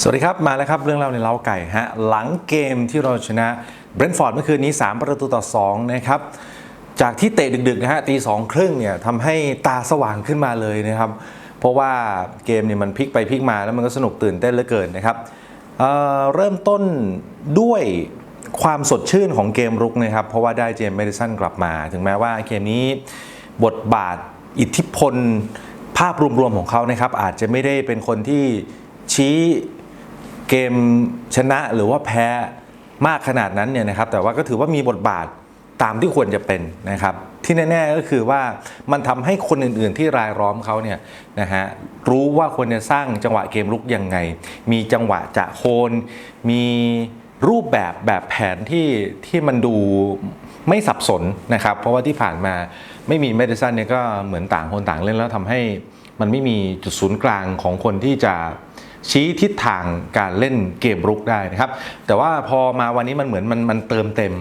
สวัสดีครับ มาแล้วครับ เรื่องเล่าในเล้าไก่ฮะหลังเกมที่เราชนะเบรนท์ฟอร์ดเมื่อคืนนี้ 3 ประตูต่อ 2 นะครับ จากที่เตะดึกๆนะฮะตีสองครึ่งเนี่ยทำให้ตาสว่างขึ้นมาเลยนะครับ เพราะว่าเกมเนี่ยมันพลิกไปพลิกมาแล้วมันก็สนุกตื่นเต้นเหลือเกินนะครับเเริ่มต้นด้วยความสดชื่นของเกมรุกนะครับ เพราะว่าได้เจมส์เมดิสันกลับมา ถึงแม้ว่าเกมนี้บทบาทอิทธิพลภาพรวมๆของเขานะครับอาจจะไม่ได้เป็นคนที่ ชี้เกมชนะหรือว่าแพ้มากขนาดนั้นเนี่ยนะครับ แต่ว่าก็ถือว่ามีบทบาทตามที่ควรจะเป็นนะครับ ที่แน่ ๆก็คือว่ามันทำให้คนอื่นๆที่รายล้อมเขาเนี่ยนะฮะรู้ว่าควรจะสร้างจังหวะเกมลุกยังไง มีจังหวะจะโคนมีรูปแบบแบบแผนที่ที่มันดูไม่สับสนนะครับ เพราะว่าที่ผ่านมาไม่มีเมดิสันเนี่ยก็เหมือนต่างคนต่างเล่นแล้วทำให้มันไม่มีจุดศูนย์กลางของคนที่จะ ชี้ทิศทางการเล่นเกมรุกได้นะครับ แต่ว่าพอมาวันนี้มันเหมือนมันมันเติมเต็ม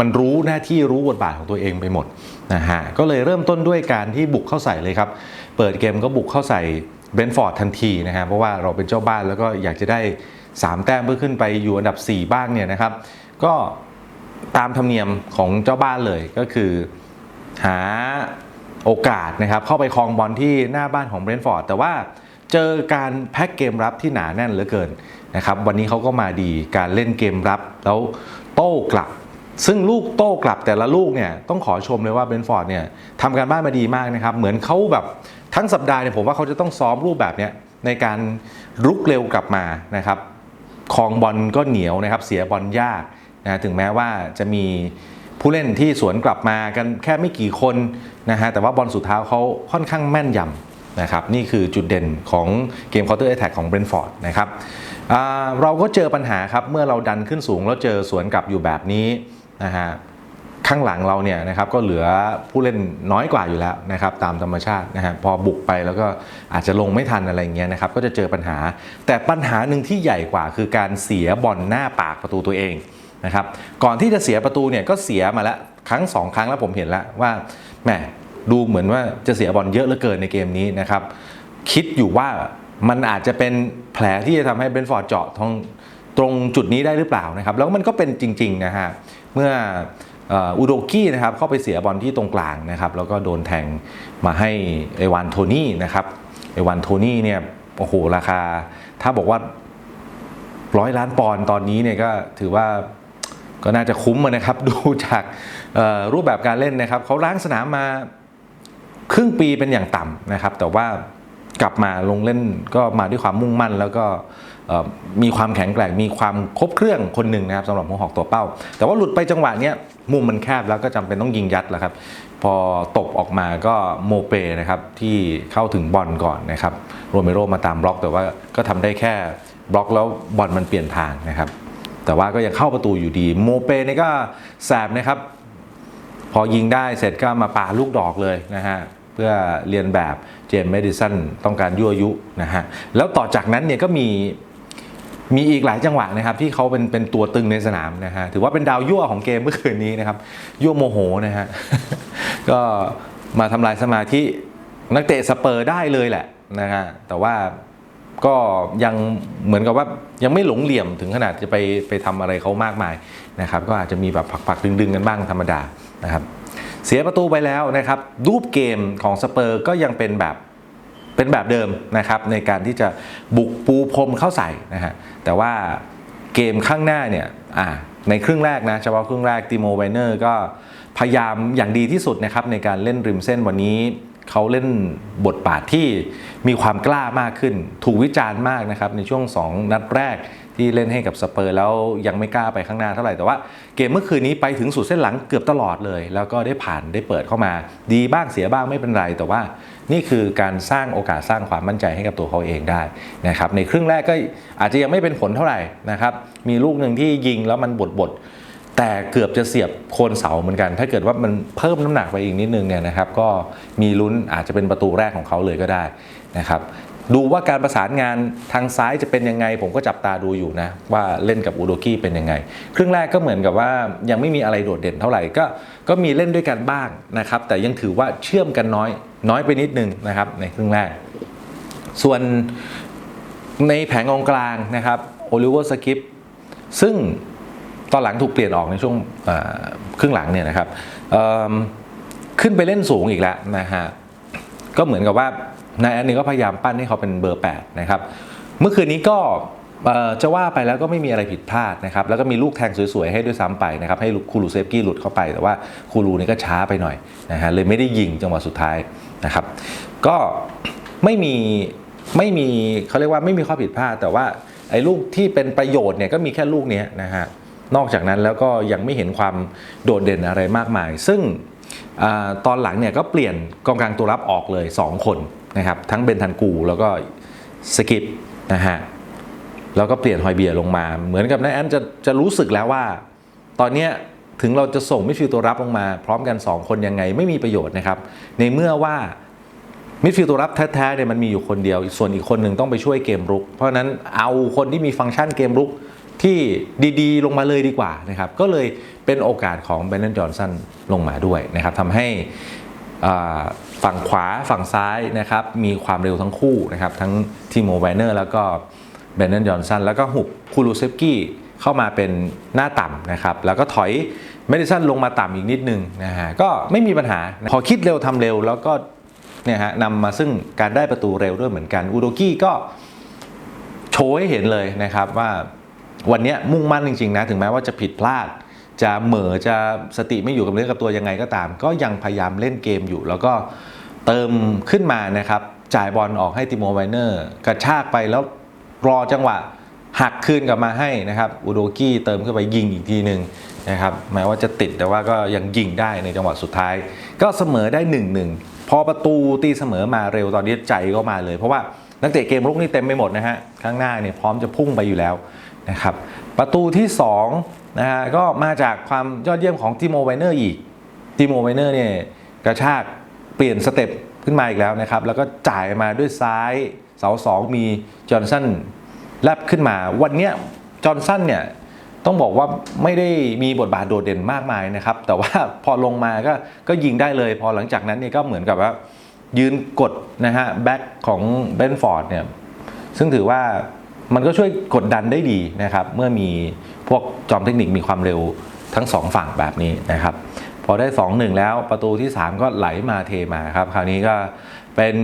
มันรู้หน้าที่รู้บทบาทของตัวเองไปหมดนะฮะก็เลยเริ่มต้นด้วยการที่บุกเข้าใส่เลยครับ เปิดเกมก็บุกเข้าใส่เบนฟอร์ดทันทีนะฮะเพราะว่าเราเป็นเจ้าบ้านแล้วก็อยากจะได้ 3 แต้มเพื่อขึ้นไปอยู่อันดับ 4 บ้างเนี่ยนะครับ ก็ตามธรรมเนียมของเจ้าบ้านเลยก็คือหาโอกาสนะครับเข้าไปครองบอลที่หน้าบ้านของเบรนฟอร์ดแต่ว่า เจอการแพ็กเกมรับที่หนาแน่นเหลือเกินนะครับวันนี้เขาก็มาดีการเล่นเกมรับแล้วโต้กลับ ซึ่งลูกโต้กลับแต่ละลูกเนี่ยต้องขอชมเลยว่าเบนฟอร์ดเนี่ยทำการบ้านมาดีมากนะครับเหมือนเขาแบบทั้งสัปดาห์เนี่ยผมว่าเขาจะต้องซ้อมรูปแบบเนี้ยในการรุกเร็วกลับมานะครับครองบอลก็เหนียวนะครับเสียบอลยากนะถึงแม้ว่าจะมีผู้เล่นที่สวนกลับมากันแค่ไม่กี่คนนะฮะแต่ว่าบอลสุดท้ายเขาค่อนข้างแม่นยำ นะครับนี่คือจุดเด่นของเกม Counter Attack ของเบรนฟอร์ดนะครับเราก็เจอปัญหาครับเมื่อเราดันขึ้นสูงแล้วเจอสวนกลับอยู่แบบนี้นะฮะข้างหลังเราเนี่ยนะครับก็เหลือผู้เล่นน้อยกว่าอยู่แล้วนะครับตามธรรมชาตินะฮะพอบุกไปแล้วก็อาจจะลงไม่ทันอะไรเงี้ยนะครับก็จะเจอปัญหา แต่ปัญหาหนึ่งที่ใหญ่กว่าคือการเสียบอลหน้าปากประตูตัวเองนะครับก่อนที่จะเสียประตูเนี่ยก็เสียมาแล้วครั้งสองครั้งแล้วผมเห็นแล้วว่าแหม ดูเหมือนว่าจะเสียบอลเยอะเหลือเกินในเกมนี้นะครับ คิดอยู่ว่ามันอาจจะเป็นแผลที่จะทำให้เบนฟอร์ดเจาะตรงตรงจุดนี้ได้หรือเปล่านะครับ แล้วมันก็เป็นจริงๆนะฮะเมื่ออ่ออุโดกี้นะครับเข้าไปเสียบอลที่ตรงกลางนะครับ แล้วก็โดนแทงมาให้เอวานโทนี่นะครับเอวานโทนี่เนี่ยโอ้โหราคา ถ้าบอกว่าร้อยล้านปอนด์ตอนนี้เนี่ยก็ถือว่าก็น่าจะคุ้มนะครับ ดูจากรูปแบบการเล่นนะครับเขาล้างสนามมา ครึ่งปีเป็นอย่างต่ำนะครับ แต่ว่ากลับมาลงเล่นก็มาด้วยความมุ่งมั่น แล้วก็มีความแข็งแกร่งมีความครบเครื่องคนหนึ่งนะครับสำหรับหัวหอกตัวเป้า แต่ว่าหลุดไปจังหวะเนี้ยมุมมันแคบแล้วก็จำเป็นต้องยิงยัดแล้วครับ พอตบออกมาก็โมเปนะครับที่เข้าถึงบอลก่อนนะครับโรเมโรมาตามบล็อก แต่ว่าก็ทำได้แค่บล็อกแล้วบอลมันเปลี่ยนทางนะครับ แต่ว่าก็ยังเข้าประตูอยู่ดีโมเปนี่ก็แสบนะครับ พอยิงได้เสร็จก็มาปาลูกดอกเลยนะฮะ เพื่อเรียนแบบเจมส์เมดิสันต้องการยั่วยุนะฮะแล้วต่อจากนั้นเนี่ยก็มีมีอีกหลายจังหวะนะครับที่เขาเป็นเป็นตัวตึงในสนามนะฮะถือว่าเป็นดาวยั่วของเกมเมื่อคืนนี้นะครับยั่วโมโหนะฮะก็มาทำลายสมาธินักเตะสเปอร์ได้เลยแหละนะฮะแต่ว่าก็ยังเหมือนกับว่ายังไม่หลงเหลี่ยมถึงขนาดจะไปไปทำอะไรเขามากมายนะครับ ก็อาจจะมีแบบผักๆดึงๆกันบ้างธรรมดานะครับ เสียประตูไปแล้วนะครับ รูปเกมของสเปอร์ก็ยังเป็นแบบเป็นแบบเดิมนะครับ ในการที่จะบุกปูพรมเข้าใส่นะฮะแต่ว่าเกมข้างหน้าเนี่ยอ่าในครึ่งแรกนะเฉพาะครึ่งแรกติโมไวเนอร์ก็พยายามอย่างดีที่สุดนะครับในการเล่นริมเส้นวันนี้เขาเล่นบทบาทที่มีความกล้ามากขึ้น ถูกวิจารณ์มากนะครับในช่วง 2 นัดแรก ที่เล่นให้กับสเปอร์แล้วยังไม่กล้าไปข้างหน้าเท่าไหร่แต่ว่าเกมเมื่อคืนนี้ไปถึงสุดเส้นหลังเกือบตลอดเลย แล้วก็ได้ผ่านได้เปิดเข้ามา ดีบ้างเสียบ้างไม่เป็นไร แต่ว่านี่คือการสร้างโอกาสสร้างความมั่นใจให้กับตัวเขาเองได้นะครับในครึ่งแรกก็อาจจะยังไม่เป็นผลเท่าไหร่นะครับมีลูกหนึ่งที่ยิงแล้วมันบดบดแต่เกือบจะเสียบโคนเสาเหมือนกัน ถ้าเกิดว่ามันเพิ่มน้ำหนักไปอีกนิดนึงเนี่ยนะครับ ก็มีลุ้นอาจจะเป็นประตูแรกของเขาเลยก็ได้นะครับ ดูว่าการประสานงานทางซ้ายจะเป็นยังไง ผมก็จับตาดูอยู่นะ ว่าเล่นกับอูโดกี้เป็นยังไง ครึ่งแรกก็เหมือนกับว่ายังไม่มีอะไรโดดเด่นเท่าไหร่ก็ก็มีเล่นด้วยกันบ้างนะครับ แต่ยังถือว่าเชื่อมกันน้อยน้อยไปนิดนึงนะครับ ในครึ่งแรก ส่วนในแผงกองกลางนะครับโอลิเวอร์สกิปซึ่งตอนหลังถูกเปลี่ยนออกในช่วงครึ่งหลังเนี่ยนะครับขึ้นไปเล่นสูงอีกแล้วนะฮะก็เหมือนกับว่า นายแอนนี่ก็พยายามปั้นให้เขาเป็นเบอร์ 8 นะครับ เมื่อคืนนี้ก็จะว่าไปแล้วก็ไม่มีอะไรผิดพลาดนะครับ แล้วก็มีลูกแทงสวยๆ ให้ด้วยซ้ำไปนะครับ ให้คูรูเซฟกี้หลุดเข้าไป แต่ว่าคูรูนี่ก็ช้าไปหน่อยนะฮะ เลยไม่ได้ยิงจังหวะสุดท้ายนะครับ ก็ไม่มีไม่มีเขาเรียกว่าไม่มีข้อผิดพลาด แต่ว่าไอ้ลูกที่เป็นประโยชน์เนี่ยก็มีแค่ลูกนี้นะฮะ นอกจากนั้นแล้วก็ยังไม่เห็นความโดดเด่นอะไรมากมาย ซึ่งอตอนหลังเนี่ยก็เปลี่ยนกองกลางตัวรับออกเลย 2 คน นะครับทั้งเบนทันกูแล้วก็สกิปนะฮะแล้วก็เปลี่ยนฮอยเบียร์ลงมา เหมือนกับนายแอนจะจะรู้สึกแล้วว่า ตอนเนี้ยถึงเราจะส่งมิดฟิลตัวรับลงมา พร้อมกัน 2 คนยังไงไม่มีประโยชน์นะครับ ในเมื่อว่ามิดฟิลตัวรับแท้ๆเนี่ยมันมีอยู่คนเดียว ส่วนอีกคนหนึ่งต้องไปช่วยเกมรุก เพราะฉะนั้นเอาคนที่มีฟังก์ชันเกมรุกที่ดีๆ ลงมาเลยดีกว่านะครับ ก็เลยเป็นโอกาสของเบนเนนจอห์นสันลงมาด้วยนะครับทำให้ ฝั่งขวาฝั่งซ้ายนะครับมีความเร็วทั้งคู่นะครับทั้งทีโมไวเนอร์แล้วก็เบนเนนจอนสันแล้วก็หุบคูลูเซฟกี้เข้ามาเป็นหน้าต่ำนะครับแล้วก็ถอยเมดิสันลงมาต่ำอีกนิดนึงนะฮะก็ไม่มีปัญหา พอคิดเร็วทำเร็วแล้วก็เนี่ยฮะนำมาซึ่งการได้ประตูเร็วด้วยเหมือนกันอูโดกี้ก็โชว์ให้เห็นเลยนะครับว่าวันนี้มุ่งมั่นจริงๆนะถึงแม้ว่าจะผิดพลาด จะเหม่อจะสติไม่อยู่กับเนื้อกับตัวยังไงก็ตาม ก็ยังพยายามเล่นเกมอยู่ แล้วก็เติมขึ้นมานะครับจ่ายบอลออกให้ติโมไวเนอร์กระชากไปแล้วรอจังหวะหักคืนกลับมาให้นะครับอูโดกี้เติมเข้าไปยิงอีกทีหนึ่งนะครับแม้ว่าจะติดแต่ว่าก็ยังยิงได้ในจังหวะสุดท้าย ก็เสมอได้1นหนึ่งพอประตูตีเสมอมาเร็วตอนนี้ใจก็มาเลย เพราะว่านักเตะเกมรุกนี่เต็มไปหมดนะฮะข้างหน้าเนี่ยพร้อมจะพุ่งไปอยู่แล้วนะครับประตูที่ 2 นะฮะก็มาจากความยอดเยี่ยมของติโมไวเนอร์อีกติโมไวเนอร์เนี่ยกระชากเปลี่ยนสเต็ปขึ้นมาอีกแล้วนะครับ แล้วก็จ่ายมาด้วยซ้ายเสาสองมีจอห์นสันแลบขึ้นมาวันนี้จอห์นสันเนี่ยต้องบอกว่าไม่ได้มีบทบาทโดดเด่นมากมายนะครับ แต่ว่าพอลงมาก็ก็ยิงได้เลย พอหลังจากนั้นเนี่ยก็เหมือนกับว่ายืนกดนะฮะแบ็คของเบนฟอร์ดเนี่ยซึ่งถือว่า มันก็ช่วยกดดันได้ดีนะครับ เมื่อมีพวกจอมเทคนิคมีความเร็วทั้งสองฝั่งแบบนี้นะครับ พอได้ 2-1 แล้วประตูที่ 3 ก็ไหลมาเทมาครับ คราวนี้ก็เป็น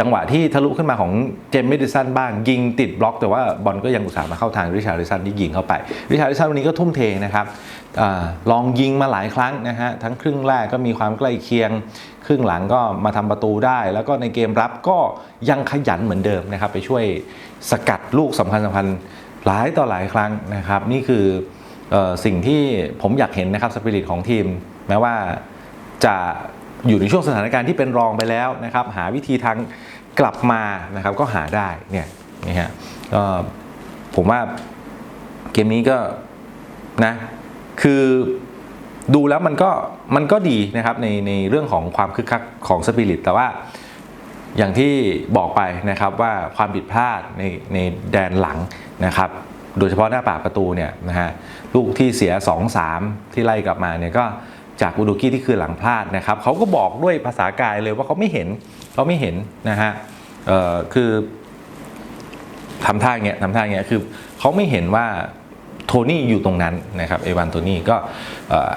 จังหวะที่ทะลุขึ้นมาของเจมส์ดิสันบ้างยิงติดบล็อก แต่ว่าบอลก็ยังอุตส่าห์มาเข้าทางริชาร์ดิสันที่ยิงเข้าไปริชาร์ดิสันวันนี้ก็ทุ่มเทนะครับอลองยิงมาหลายครั้งนะฮะทั้งครึ่งแรกก็มีความใกล้เคียง ครึ่งหลังก็มาทำประตูได้ แล้วก็ในเกมรับก็ยังขยันเหมือนเดิมนะครับไปช่วยสกัดลูกสำคัญสำคัญหลายต่อหลายครั้งนะครับ นี่คืออสิ่งที่ผมอยากเห็นนะครับสปิริตของทีม แม้ว่าจะ อยู่ในช่วงสถานการณ์ที่เป็นรองไปแล้วนะครับ หาวิธีทางกลับมานะครับก็หาได้เนี่ยนี่ฮะก็ผมว่าเกมนี้ก็นะคือดูแล้วมันก็มันก็ดีนะครับในในเรื่องของความคึกคักของสปิริตแต่ว่าอย่างที่บอกไปนะครับว่าความผิดพลาดในในแดนหลังนะครับ โดยเฉพาะหน้าปากประตูเนี่ยนะฮะลูกที่เสีย 2-3 ที่ไล่กลับมาเนี่ยก็ จากอูดูกี้ที่คือหลังพลาดนะครับเขาก็บอกด้วยภาษากายเลยว่าเขาไม่เห็นเขาไม่เห็นนะฮะคือทำท่าอย่างเงี้ยทำท่าอย่างเงี้ยคือเขาไม่เห็นว่าโทนี่อยู่ตรงนั้นนะครับเอวานโทนี่ก็เอ่อ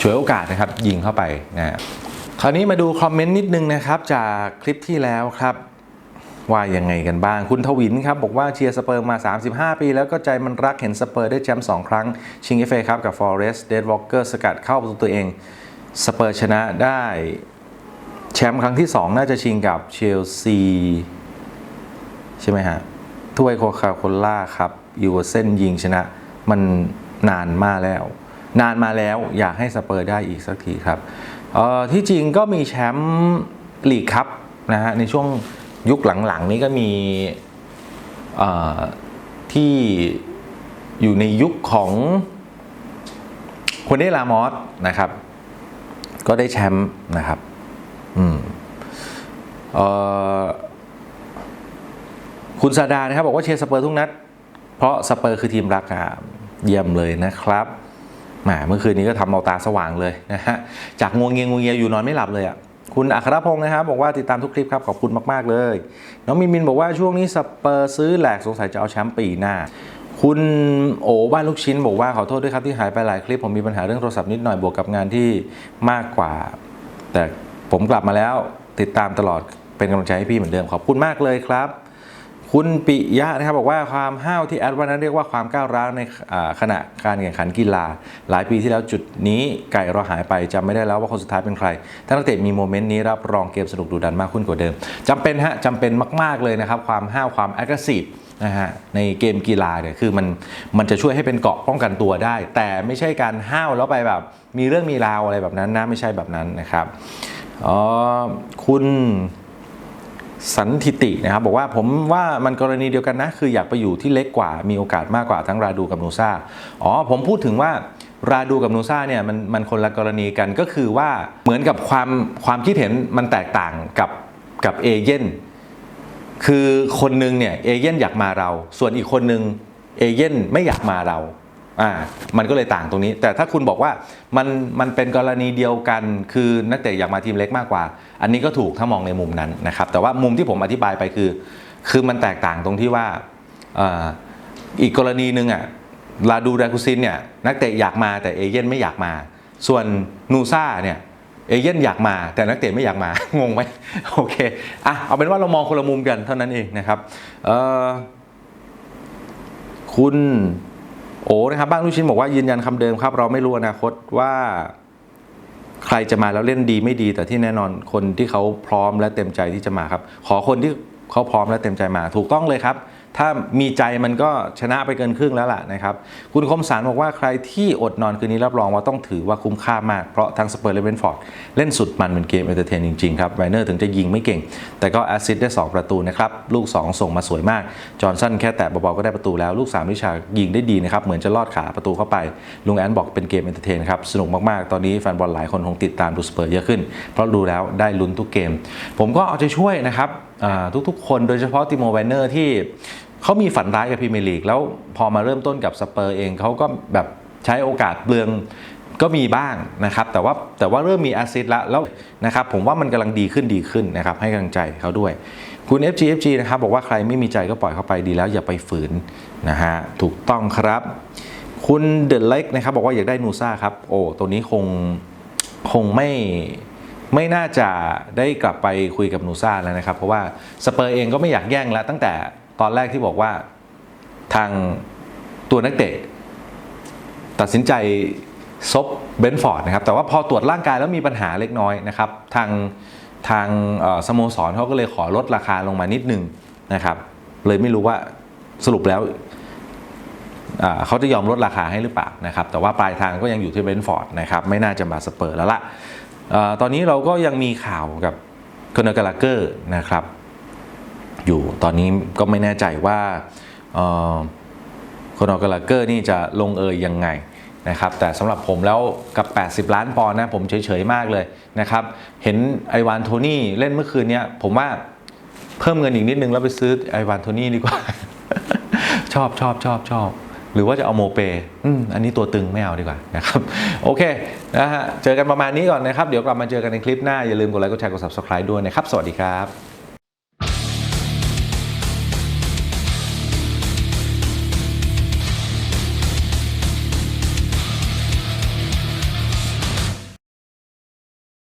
ฉวยโอกาสนะครับยิงเข้าไปนะฮะคราวนี้มาดูคอมเมนต์นิดนึงนะครับจากคลิปที่แล้วครับ ว่ายังไงกันบ้าง คุณทวินครับ บอกว่าเชียร์สเปอร์มา 35 ปี แล้วก็ใจมันรักเห็นสเปอร์ได้แชมป์2ครั้ง ชิงเอฟเอครับกับฟอเรสต์เดดวอลเกอร์สกัดเข้าประตูตัวเอง สเปอร์ชนะได้แชมป์ครั้งที่ 2 น่าจะชิงกับเชลซีใช่ไหมฮะถ้วยโคคาโคล่าครับอยู่เส้นยิงชนะ มันนานมากแล้ว นานมาแล้วอยากให้สเปอร์ได้อีกสักทีครับที่จริงก็มีแชมป์ลีกครับนะฮะในช่วง ยุคหลังๆนี้ก็มีที่อยู่ในยุคของคนเดลามอสนะครับ ก็ได้แชมป์นะครับอืมคุณซาดานะครับ บอกว่าเชียร์สเปอร์ทุกนัด เพราะสเปอร์คือทีมรักอะเยี่ยมเลยนะครับแหมเมื่อคืนนี้ก็ทำเอาตาสว่างเลยนะฮะจากงวงเงียงวงเงียอยู่นอนไม่หลับเลยอะ คุณอัครพงศ์นะครับ บอกว่าติดตามทุกคลิปครับ ขอบคุณมาก ๆ เลย น้องมินมินบอกว่าช่วงนี้สเปอร์ซื้อแหลกสงสัยจะเอาแชมป์ปีหน้า คุณโอบ้านลูกชิ้นบอกว่าขอโทษด้วยครับที่หายไปหลายคลิป ผมมีปัญหาเรื่องโทรศัพท์นิดหน่อยบวกกับงานที่มากกว่า แต่ผมกลับมาแล้วติดตามตลอดเป็นกำลังใจให้พี่เหมือนเดิมขอบคุณมากเลยครับ คุณปิยะนะครับบอกว่าความห้าวที่แอดว่านั้นเรียกว่าความก้าวร้าวในขณะการแข่งขันกีฬา หลายปีที่แล้วจุดนี้ไก่เราหายไปจำไม่ได้แล้วว่าคนสุดท้ายเป็นใคร ถ้านักเตะมีโมเมนต์นี้รับรองเกมสนุกดูดันมากขึ้นกว่าเดิมจำเป็นฮะจำเป็นมาก ๆเลยนะครับ ความห้าวความ aggressive นะฮะในเกมกีฬาเนี่ยคือมันมันจะช่วยให้เป็นเกราะป้องกันตัวได้ แต่ไม่ใช่การห้าวแล้วไปแบบ มีเรื่องมีราวอะไรแบบนั้นนะไม่ใช่แบบนั้นนะครับอ๋อคุณ สันทิตินะครับบอกว่าผมว่ามันกรณีเดียวกันนะ คืออยากไปอยู่ที่เล็กกว่ามีโอกาสมากกว่าทั้งราดูกับนูซ่าอ๋อผมพูดถึงว่าราดูกับนูซ่าเนี่ยมันมันคนละกรณีกันก็คือว่าเหมือนกับความความคิดเห็นมันแตกต่างกับกับเอเย่นคือคนหนึงเนี่ยเอเย่นอยากมาเรา ส่วนอีกคนหนึงเอเย่นไม่อยากมาเรา อ่ามันก็เลยต่างตรงนี้ แต่ถ้าคุณบอกว่ามันมันเป็นกรณีเดียวกันคือนักเตะอยากมาทีมเล็กมากกว่า อันนี้ก็ถูกถ้ามองในมุมนั้นนะครับแต่ว่ามุมที่ผมอธิบายไปคือ คือมันแตกต่างตรงที่ว่าอ,อีกกรณีหนึ่งอะลาดูแรกุซินเนี่ยนักเตะอยากมาแต่เอเย่นไม่อยากมา ส่วนนูซ่าเนี่ยเอเย่นอยากมาแต่นักเตะไม่อยากมางงไหมโอเคอะเอาเป็นว่าเรามองคนละมุมกันเท่านั้นเองนะครับคุณ โอ้นะครับบ้างลูกชิ้นบอกว่ายืนยันคำเดิมครับ เราไม่รู้อนาคตว่า ใครจะมาแล้วเล่นดีไม่ดี แต่ที่แน่นอนคนที่เขาพร้อมและเต็มใจที่จะมาครับ ขอคนที่ เขาพร้อมและเต็มใจมาถูกต้องเลยครับ ถ้ามีใจมันก็ชนะไปเกินครึ่งแล้วล่ะนะครับ คุณคมสารบอกว่าใครที่อดนอนคืนนี้รับรองว่าต้องถือว่าคุ้มค่ามาก เพราะทั้งสเปอร์และเบนฟอร์ดเล่นสุดมันเป็นเกมเอนเตอร์เทนจริงๆครับไวเนอร์ถึงจะยิงไม่เก่ง แต่ก็แอสซิสได้ 2 ประตูนะครับ ลูก 2 ส่งมาสวยมาก จอห์นสันแค่แตะเบาๆก็ได้ประตูแล้ว ลูก3วิชายิงได้ดีนะครับเหมือนจะลอดขาประตูเข้าไปลุงแอนบอกเป็นเกมเอนเตอร์เทนครับสนุกมากๆตอนนี้แฟนบอลหลายคนคงติดตามดูสเปอร์เยอะขึ้น เพราะดูแล้วได้ลุ้นทุกเกม ผมก็เอาใจช่วยนะครับ ทุกๆ คนโดยเฉพาะติโมไวเนอร์ที่เขามีฝันร้ายกับพรีเมียร์ลีก แล้วพอมาเริ่มต้นกับสเปอร์เองเขาก็แบบใช้โอกาสเปลืองก็มีบ้างนะครับ แต่ว่าแต่ว่าเริ่มมีแอสซิสต์แล้วแล้วนะครับผมว่ามันกำลังดีขึ้นดีขึ้นนะครับให้กำลังใจเขาด้วย คุณ FGFG นะครับบอกว่าใครไม่มีใจก็ปล่อยเข้าไปดีแล้วอย่าไปฝืนนะฮะถูกต้องครับ คุณเดอะเล็กนะครับบอกว่าอยากได้นูซ่าครับโอ้ตัวนี้คงคงไม่ ไม่น่าจะได้กลับไปคุยกับนูซ่าแล้วนะครับ เพราะว่าสเปอร์เองก็ไม่อยากแย่งแล้ว ตั้งแต่ตอนแรกที่บอกว่าทางตัวนักเตะ ตัดสินใจซบเบนฟอร์ดนะครับ แต่ว่าพอตรวจร่างกายแล้วมีปัญหาเล็กน้อยนะครับ ทางทางเอ่อสโมสรเขาก็เลยขอลดราคาลงมานิดนึงนะครับ เลยไม่รู้ว่าสรุปแล้วเขาจะยอมลดราคาให้หรือเปล่านะครับ แต่ว่าปลายทางก็ยังอยู่ที่เบนฟอร์ดนะครับ ไม่น่าจะมาสเปอร์แล้วล่ะ ตอนนี้เราก็ยังมีข่าวกับคอนเนอร์กาลาเกอร์นะครับ อยู่ตอนนี้ก็ไม่แน่ใจว่าเอ่อโคนอร์กาลาเกอร์นี่จะลงเอยยังไงนะครับแต่สำหรับผมแล้วกับ 80 ล้านปอนด์นะผมเฉยๆมากเลยนะครับ เห็นไอวานโทนี่เล่นเมื่อคืนเนี้ยผมว่าเพิ่มเงินอีกนิดนึงแล้วไปซื้อไอวานโทนี่ดีกว่า ชอบชอบชอบชอบหรือว่าจะเอาโมเปอืมอันนี้ตัวตึงไม่เอาดีกว่านะครับ โอเค นะฮะเจอกันประมาณนี้ก่อนนะครับ เดี๋ยวกลับมาเจอกันในคลิปหน้า อย่าลืมกดไลค์กดแชร์กด subscribe ด้วยนะครับ สวัสดีครับ